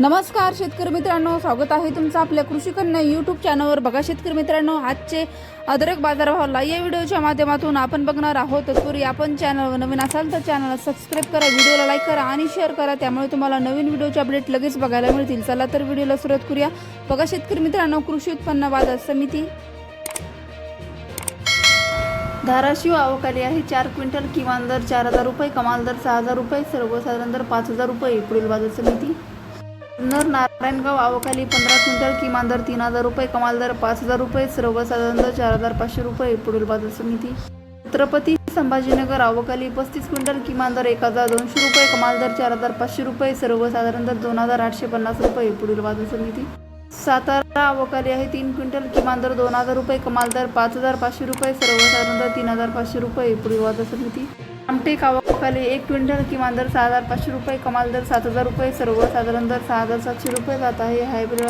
नमस्कार शेतकरी मित्रांनो. स्वागत आहे तुमचं आपल्या कृषी कन्या यूट्यूब चॅनलवर बघा शेतकरी मित्रांनो आजचे अदरक बाजारभावाला या व्हिडिओच्या माध्यमातून आपण बघणार आहोत. तत्पूर्वी आपण चॅनलवर नवीन असाल तर चॅनलला सबस्क्राईब करा व्हिडिओला लाईक करा आणि शेअर करा. त्यामुळे तुम्हाला नवीन व्हिडिओचे अपडेट लगेच बघायला मिळतील. चला तर व्हिडिओला सुरुवात करूया. बघा शेतकरी मित्रांनो कृषी उत्पन्न बाजार समिती. धाराशिव आवकाली आहे. चार क्विंटल किमान दर चार हजार रुपये कमाल दर सहा हजार रुपये सर्वसाधारण दर पाच हजार रुपये पुढील बाजार समिती. नर नारायणगाव आवकाली पंधरा क्विंटल किमान दर तीन हजार रुपये कमाल दर पाच हजार रुपये सर्वसाधारण दर चार हजार पाचशे रुपये पुढील बाजार समिती. छत्रपती संभाजीनगर आवकाली पस्तीस क्विंटल किमान दर एक हजार दोनशे रुपये कमाल दर चार हजार पाचशे रुपये सर्वसाधारण दर दोन हजार आठशे पन्नास रुपये पुढील बाजार समिती. सातारा आवकाली आहे तीन क्विंटल किमान दर दोन हजार रुपये कमाल दर पाच हजार पाचशे रुपये सर्वसाधारण दर तीन हजार पाचशे रुपये पुढील बाजार समिती. आमटेक पहिले एक क्विंटल किमान दर सहा हजार पाचशे रुपये कमाल दर सात हजार रुपये सर्वसाधारण दर सहा हजार सातशे रुपये जात आहे. हायब्रिड